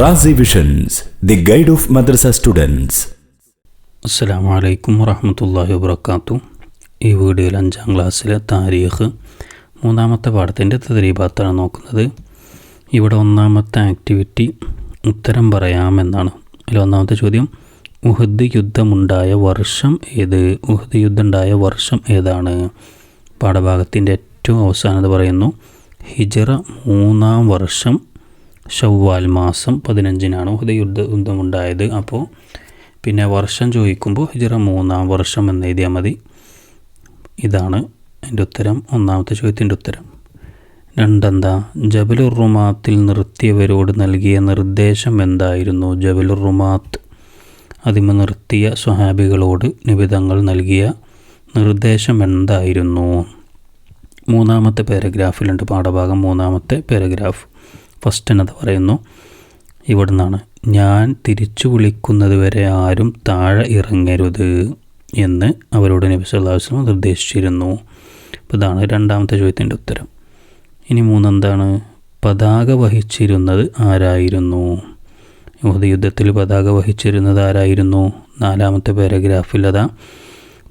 Razi visions the guide of madrasa students അസ്സാം വലൈക്കും വറഹമത്തല്ലാഹി വബർക്കാത്തു ഈ വീഡിയോയിൽ അഞ്ചാം ക്ലാസ്സിലെ താരീഖ് മൂന്നാമത്തെ പാഠത്തിന്റെ തദ്രീഭാത്താണ് നോക്കുന്നത്. ഇവിടെ ഒന്നാമത്തെ ആക്ടിവിറ്റി ഉത്തരം പറയാമെന്നാണ്. അതിൽ ഒന്നാമത്തെ ചോദ്യം ഉഹദ് യുദ്ധമുണ്ടായ വർഷം ഏത്? ഉഹദ് യുദ്ധം ഉണ്ടായ വർഷം ഏതാണ്? പാഠഭാഗത്തിന്റെ ഏറ്റവും അവസാനത പറയുന്നു ഹിജറ മൂന്നാം വർഷം ഷവ്വാൽ മാസം പതിനഞ്ചിനാണ് ഉഹദ് യുദ്ധ യുദ്ധമുണ്ടായത്. അപ്പോൾ പിന്നെ വർഷം ചോദിക്കുമ്പോൾ ഹിജറ മൂന്നാം വർഷം എന്ന് എഴുതിയാൽ മതി. ഇതാണ് എന്റെ ഉത്തരം ഒന്നാമത്തെ ചോദ്യത്തിന്റെ ഉത്തരം. രണ്ടെന്താ? ജബലുർ റുമാത്തിൽ നിർത്തിയവരോട് നൽകിയ നിർദ്ദേശം എന്തായിരുന്നു? ജബലുർ റുമാത്ത് അതിമ നിർത്തിയ സ്വഹാബികളോട് നിബിതങ്ങൾ നൽകിയ നിർദ്ദേശം എന്തായിരുന്നു? മൂന്നാമത്തെ പാരഗ്രാഫിലുണ്ട് പാഠഭാഗം മൂന്നാമത്തെ പാരഗ്രാഫ്. ഫസ്റ്റ് എന്നത് പറയുന്നു. ഇവിടെ നിന്നാണ് ഞാൻ തിരിച്ചു വിളിക്കുന്നത് വരെ ആരും താഴെ ഇറങ്ങരുത് എന്ന് അവരോട് നബി വസല്ലം നിർദ്ദേശിച്ചിരുന്നു. അപ്പോൾ ഇതാണ് രണ്ടാമത്തെ ചോദ്യത്തിന്റെ ഉത്തരം. ഇനി മൂന്നെന്താണ്? പതാക വഹിച്ചിരുന്നത് ആരായിരുന്നു? യുദ്ധത്തിൽ പതാക വഹിച്ചിരുന്നത് ആരായിരുന്നു? നാലാമത്തെ പാരഗ്രാഫിൽ അതാ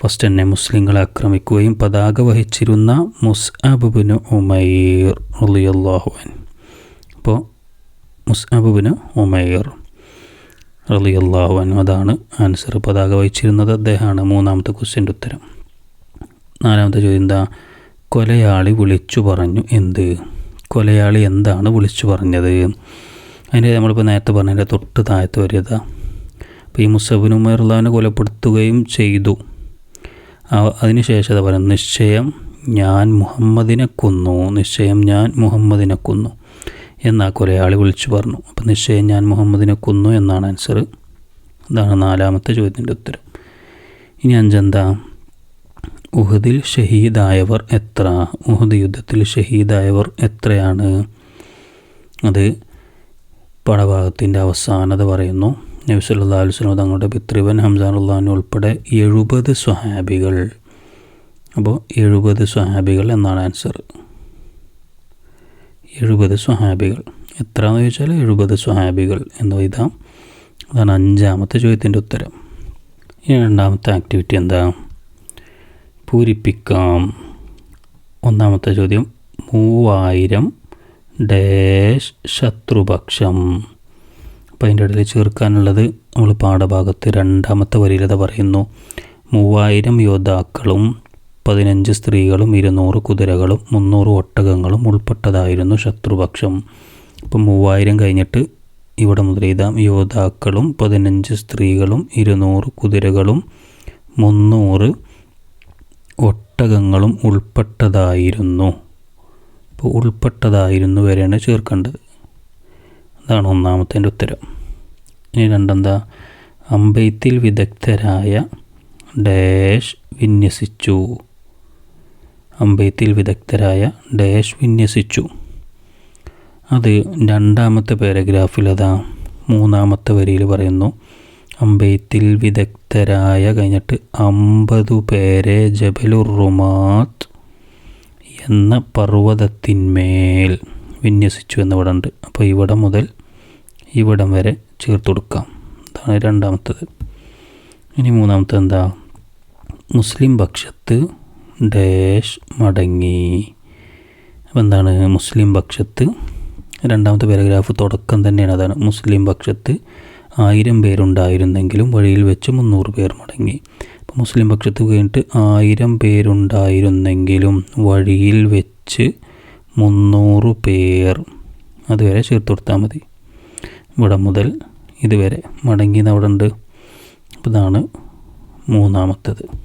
ഫസ്റ്റ് തന്നെ മുസ്ലിങ്ങളെ ആക്രമിക്കുകയും പതാക വഹിച്ചിരുന്ന മുസ്അബുബിന് ഉമൈർ റളിയല്ലാഹു അൻ അപ്പോൾ മുസ്അബുബിന് ഉമൈർ റളിയല്ലാഹു അനു അതാണ് ആൻസർ പതാക വഹിച്ചിരുന്നത്. അദ്ദേഹമാണ് മൂന്നാമത്തെ ക്വസ്റ്റ്യന്റെ ഉത്തരം. നാലാമത്തെ ചോദ്യം എന്താ? കൊലയാളി വിളിച്ചു പറഞ്ഞു എന്ത്? കൊലയാളി എന്താണ് വിളിച്ചു പറഞ്ഞത്? അതിന്റെ നമ്മളിപ്പോൾ നേരത്തെ പറഞ്ഞതിന്റെ തൊട്ട് താഴത്ത് വരിയതാ അപ്പോൾ ഈ മുസബിൻ ഉമേറുള്ളവനെ കൊലപ്പെടുത്തുകയും ചെയ്തു. അതിനുശേഷം അത് പറയുന്നത് നിശ്ചയം ഞാൻ മുഹമ്മദിനെ കൊന്നു. നിശ്ചയം ഞാൻ മുഹമ്മദിനെ കൊന്നു. എന്നാ കൊലയാളി വിളിച്ചു പറഞ്ഞു. അപ്പോൾ നിശ്ചയം ഞാൻ മുഹമ്മദിനെ കൊന്നു എന്നാണ് ആൻസർ ഇതാണ് നാലാമത്തെ ചോദ്യത്തിന്റെ ഉത്തരം. ഇനി അഞ്ചെന്താ? ഉഹദിൽ ഷഹീദായവർ എത്ര? ഉഹദ് യുദ്ധത്തിൽ ഷഹീദായവർ എത്രയാണ്? അത് പടഭാഗത്തിന്റെ അവസാനത പറയുന്നു. നബിസുല്ലാ വസല്ലം തങ്ങളുടെ പിതൃവൻ ഹംസാനുള്ളഹാൻ ഉൾപ്പെടെ എഴുപത് സ്വഹാബികൾ. അപ്പോൾ എഴുപത് സ്വഹാബികൾ എന്നാണ് ആൻസർ എഴുപത് സ്വഹാബികൾ. എത്ര എന്ന് ചോദിച്ചാൽ എഴുപത് സ്വഹാബികൾ എന്ന് എഴുതാം അതാണ് അഞ്ചാമത്തെ ചോദ്യത്തിന്റെ ഉത്തരം. ഇനി രണ്ടാമത്തെ ആക്ടിവിറ്റി എന്താ? പൂരിപ്പിക്കാം. ഒന്നാമത്തെ ചോദ്യം മൂവായിരം ഡാഷ് ശത്രുപക്ഷം. അപ്പോൾ അതിന്റെ ഇടയിൽ ചേർക്കാനുള്ളത് നമ്മൾ പാഠഭാഗത്ത് രണ്ടാമത്തെ വരിയിലത പറയുന്നു. മൂവായിരം യോദ്ധാക്കളും പതിനഞ്ച് സ്ത്രീകളും ഇരുന്നൂറ് കുതിരകളും മുന്നൂറ് ഒട്ടകങ്ങളും ഉൾപ്പെട്ടതായിരുന്നു ശത്രുപക്ഷം. ഇപ്പം മൂവായിരം കഴിഞ്ഞിട്ട് ഇവിടെ മുതൽ എഴുതാം യോദ്ധാക്കളും പതിനഞ്ച് സ്ത്രീകളും ഇരുന്നൂറ് കുതിരകളും മുന്നൂറ് ഒട്ടകങ്ങളും ഉൾപ്പെട്ടതായിരുന്നു. അപ്പോൾ ഉൾപ്പെട്ടതായിരുന്നു വരെയാണ് ചേർക്കേണ്ടത്. അതാണ് ഒന്നാമത്തെ ഉത്തരം. ഇനി രണ്ടെന്താ? അമ്പെയ്ത്തിൽ വിദഗ്ധരായ ഡാഷ് വിന്യസിച്ചു. അമ്പെയ്ത്തിൽ വിദഗ്ധരായ ഡാഷ് വിന്യസിച്ചു. അത് രണ്ടാമത്തെ പാരഗ്രാഫിൽ അതാ മൂന്നാമത്തെ വരിയിൽ പറയുന്നു. അമ്പെയ്ത്തിൽ വിദഗ്ധരായ കഴിഞ്ഞിട്ട് അമ്പതു പേരെ ജബലുറുമാത് എന്ന പർവതത്തിന്മേൽ വിന്യസിച്ചു എന്നിവിടെ ഉണ്ട് അപ്പോൾ ഇവിടെ മുതൽ ഇവിടം വരെ ചേർത്ത് കൊടുക്കാം. അതാണ് രണ്ടാമത്തത്. ഇനി മൂന്നാമത്തെ എന്താ മുസ്ലിം പക്ഷത്ത് ഡാഷ് മടങ്ങി. അപ്പോൾ എന്താണ്? മുസ്ലിം പക്ഷത്ത്. രണ്ടാമത്തെ പാരഗ്രാഫ് തുടക്കം തന്നെയാണ്. അതാണ് മുസ്ലിം പക്ഷത്ത് ആയിരം പേരുണ്ടായിരുന്നെങ്കിലും വഴിയിൽ വെച്ച് മുന്നൂറ് പേർ മടങ്ങി. അപ്പോൾ മുസ്ലിം പക്ഷത്ത് കഴിഞ്ഞിട്ട് ആയിരം പേരുണ്ടായിരുന്നെങ്കിലും വഴിയിൽ വെച്ച് മുന്നൂറ് പേർ അതുവരെ ചേർത്ത് കൊടുത്താൽ മതി. ഇവിടെ മുതൽ ഇതുവരെ മടങ്ങിയത് അവിടെ ഉണ്ട് അപ്പോൾ ഇതാണ് മൂന്നാമത്തത്.